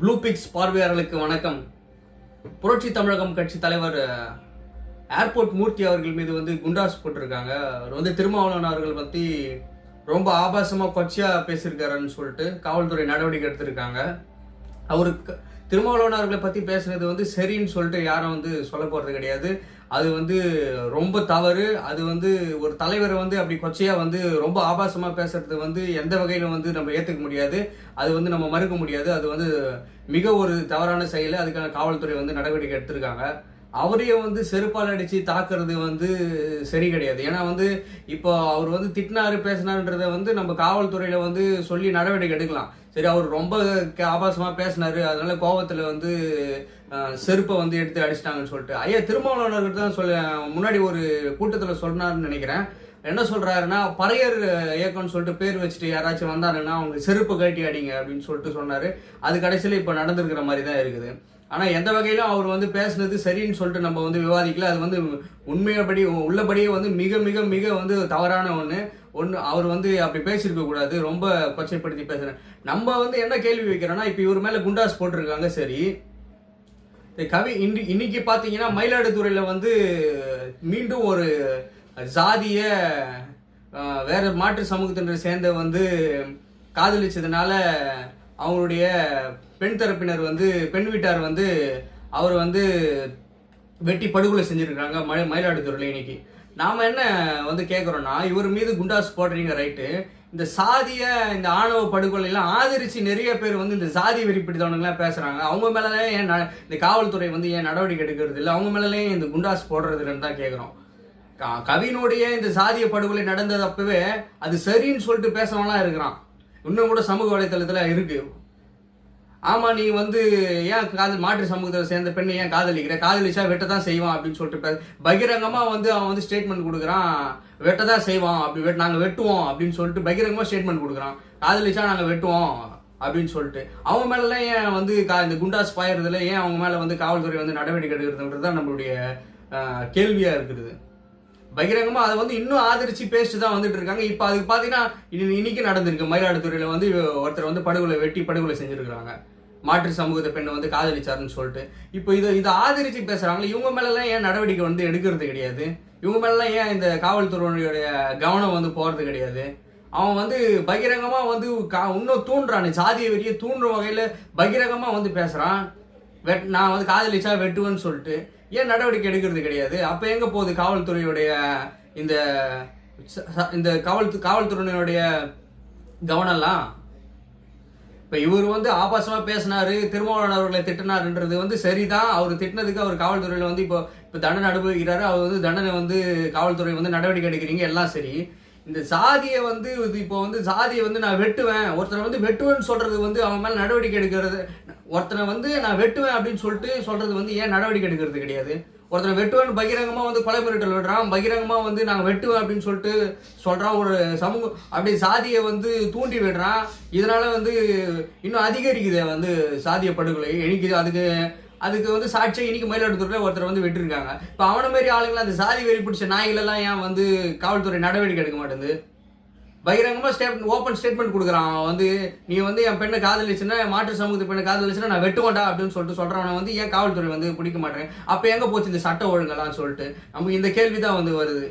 Blue fix பார்வையாளர்களுக்கு வணக்கம். புரட்சி தமிழகம் கட்சி தலைவர் ஏர்போர்ட் மூர்த்தி அவர்கள் மீது வந்து குண்டாஸ் போட்டிருக்காங்க. அவர் வந்து திருமாவளவன் அவர்கள் பற்றி ரொம்ப ஆபாசமாக கொச்சையாக பேசியிருக்காருன்னு சொல்லிட்டு காவல்துறை நடவடிக்கை எடுத்திருக்காங்க. அவருக்கு திருமாவளவன் அவர்களை பற்றி பேசுனது வந்து சரின்னு சொல்லிட்டு யாரும் வந்து சொல்ல போகிறது கிடையாது. அது வந்து ரொம்ப தவறு. அது வந்து ஒரு தலைவரை வந்து அப்படி கொச்சையாக வந்து ரொம்ப ஆபாசமாக பேசுறது வந்து எந்த வகையில் வந்து நம்ம ஏற்றுக்க முடியாது. அது வந்து நம்ம மறுக்க முடியாது. அது வந்து மிக ஒரு தவறான செயல். அதுக்கான காவல்துறை வந்து நடவடிக்கை எடுத்திருக்காங்க. அவரையே வந்து செருப்பால் அடித்து தாக்குறது வந்து சரி கிடையாது. ஏன்னா வந்து இப்போ அவர் வந்து திட்டினாரு பேசினாருன்றத வந்து நம்ம காவல்துறையில் வந்து சொல்லி நடவடிக்கை எடுக்கலாம். சரி அவர் ரொம்ப க- ஆபாசமா பேசினாரு. அதனால கோபத்தில் வந்து செருப்பை வந்து எடுத்து அடிச்சிட்டாங்கன்னு சொல்லிட்டு. ஐயா திருமாவளவர்கள் தான் சொல்ல முன்னாடி ஒரு கூட்டத்தில் சொன்னார்னு நினைக்கிறேன். என்ன சொல்கிறாருன்னா பறையர் இயக்கம்னு சொல்லிட்டு பேர் வச்சுட்டு யாராச்சும் வந்தாருன்னா அவங்க செருப்பு கட்டி அடிங்க அப்படின்னு சொல்லிட்டு சொன்னார். அது கடைசியில் இப்போ நடந்திருக்கிற மாதிரி தான் இருக்குது. ஆனால் எந்த வகையிலும் அவர் வந்து பேசுனது சரின்னு சொல்லிட்டு நம்ம வந்து விவாதிக்கல. அது வந்து உண்மையபடி உள்ளபடியே வந்து மிக மிக மிக வந்து தவறான ஒன்று ஒன்று அவர் வந்து அப்படி பேசியிருக்க கூடாது. ரொம்ப கொச்சைப்படுத்தி பேசுகிறேன் நம்ம வந்து என்ன கேள்வி வைக்கிறோன்னா இப்போ இவர் மேலே குண்டாஸ் போட்டிருக்காங்க சரி. கவி இன்னி இன்னைக்கு பார்த்தீங்கன்னா மயிலாடுதுறையில் வந்து மீண்டும் ஒரு ஜாதிய வேற மாற்று சமூகத்தினர் சேர்ந்த வந்து காதலிச்சதுனால அவங்களுடைய பெண் தரப்பினர் வந்து பெண் வீட்டார் வந்து அவர் வந்து வெட்டி படுகொலை செஞ்சுருக்காங்க மழை மயிலாடுதுறையில் இன்னைக்கு. நாம் என்ன வந்து கேட்குறோன்னா இவர் மீது குண்டாஸ் போடுறீங்க ரைட்டு. இந்த சாதிய இந்த ஆணவ படுகொலையெல்லாம் ஆதரித்து நிறைய பேர் வந்து இந்த சாதி வெறிப்பிடித்தவனுங்களாம் பேசுகிறாங்க அவங்க மேலே ஏன் இந்த காவல்துறை வந்து ஏன் நடவடிக்கை எடுக்கிறது இல்லை? அவங்க மேலே இந்த குண்டாஸ் போடுறது இல்லைன்னு தான் கேட்குறோம் கவினுடைய இந்த சாதிய படுகொலை நடந்தது அப்பவே அது சரின்னு சொல்லிட்டு பேசவன்லாம் இருக்கிறான். இன்னும் கூட சமூக வலைத்தளத்தில் இருக்குது ஆமாம் நீ வந்து ஏன் காதல் மாற்று சமூகத்தை சேர்ந்த பெண்ணை ஏன் காதலிக்கிற? காதலிச்சா வெட்ட தான் செய்வான் அப்படின்னு சொல்லிட்டு பகிரங்கமாக வந்து அவன் வந்து ஸ்டேட்மெண்ட் கொடுக்குறான். வெட்ட தான் செய்வான். அப்படி வெட் நாங்கள் வெட்டுவோம் அப்படின்னு சொல்லிட்டு பகிரங்கமாக ஸ்டேட்மெண்ட் கொடுக்குறான். காதலிச்சா நாங்கள் வெட்டுவோம் அப்படின்னு சொல்லிட்டு. அவங்க மேலலாம் ஏன் வந்து கா- இந்த குண்டாஸ் பாயறதுல ஏன் அவங்க மேலே வந்து காவல்துறை வந்து நடவடிக்கை எடுக்கிறதுன்றது தான் நம்மளுடைய கேள்வியாக இருக்கிறது இருக்குது. பகிரங்கமாக அதை வந்து இன்னும் ஆதரிச்சு பேசிட்டு தான் வந்துட்டு இருக்காங்க. இப்போ அதுக்கு பார்த்தீங்கன்னா இன்னைக்கு நடந்திருக்கு. மயிலாடுதுறையில் வந்து ஒருத்தர் வந்து படுகொலை வெட்டி படுகொலை செஞ்சிருக்காங்க மாற்று சமூகத்தை பெண்ணை வந்து காதலிச்சாருன்னு சொல்லிட்டு. இப்போ இதை இதை ஆதரிச்சு பேசுகிறாங்களே இவங்க மேலெல்லாம் ஏன் நடவடிக்கை வந்து எடுக்கிறது கிடையாது? இவங்க மேலெல்லாம் ஏன் இந்த காவல்துறையினுடைய கவனம் வந்து போகிறது கிடையாது? அவன் வந்து பகிரங்கமாக வந்து கா- இன்னும் தூண்டுறான் சாதிய வெறியை தூண்டுற வகையில் பகிரங்கமாக வந்து பேசுகிறான் வெட் நான் வந்து காதலிச்சா வெட்டுவேன்னு சொல்லிட்டு. ஏன் நடவடிக்கை எடுக்கிறது கிடையாது? அப்போ எங்கே போகுது காவல்துறையுடைய இந்த ச- இந்த காவல் காவல்துறையினுடைய கவனம்லாம்? இப்போ இவர் வந்து ஆபாசமாக பேசினார் திருமாவளவன் அவர்களை திட்டினார்ன்றது வந்து சரிதான். அவர் திட்டினதுக்கு அவர் காவல்துறையில் வந்து இப்போ இப்போ தண்டனை அனுபவிக்கிறாரு. அவர் வந்து தண்டனை வந்து காவல்துறை வந்து நடவடிக்கை எடுக்கிறீங்க எல்லாம் சரி. இந்த சாதியை வந்து இது இப்போ வந்து சாதியை வந்து நான் வெட்டுவேன். ஒருத்தரை வந்து வெட்டுவேன்னு சொல்கிறது வந்து அவன் மேலே நடவடிக்கை எடுக்கிறது ஒருத்தனை வந்து நான் வெட்டுவேன் அப்படின்னு சொல்லிட்டு சொல்றது வந்து ஏன் நடவடிக்கை எடுக்கிறது கிடையாது? ஒருத்தனை வெட்டுவேன் பகிரங்கமா வந்து கொலை மிரட்டல் விடுறான் பகிரங்கமா வந்து நான் வெட்டுவேன் அப்படின்னு சொல்லிட்டு சொல்றான் ஒரு சமூகம் அப்படி சாதியை வந்து தூண்டி விடுறான். இதனால வந்து இன்னும் அதிகரிக்குது வந்து சாதிய படுகொலை. எனக்கு அதுக்கு அதுக்கு வந்து சாட்சியை இன்னைக்கு மயிலாடுதுறையில் ஒருத்தர் வந்து வெட்டிருக்காங்க. இப்போ அவனை மாதிரி ஆளுங்களை அந்த சாதி வெறி பிடிச்ச நாய்கள் எல்லாம் ஏன் வந்து காவல்துறை நடவடிக்கை எடுக்க மாட்டேங்குது? பகிரங்கமாக ஸ்டேட் ஓப்பன் ஸ்டேட்மெண்ட் கொடுக்குறான். அவன் வந்து நீ வந்து என் பெண்ணை காதலிச்சுன்னா என் மாற்று சமூகத்து பெண்ணை காதலிச்சுன்னா நான் வெட்டுவேன்டா அப்படின்னு சொல்லிட்டு சொல்கிறவனை வந்து ஏன் காவல்துறை வந்து பிடிக்க மாட்டேன்? அப்ப எங்க போச்சு இந்த சட்ட ஒழுங்கெல்லாம்? சொல்லிட்டு. நமக்கு இந்த கேள்வி தான் வந்து வருது.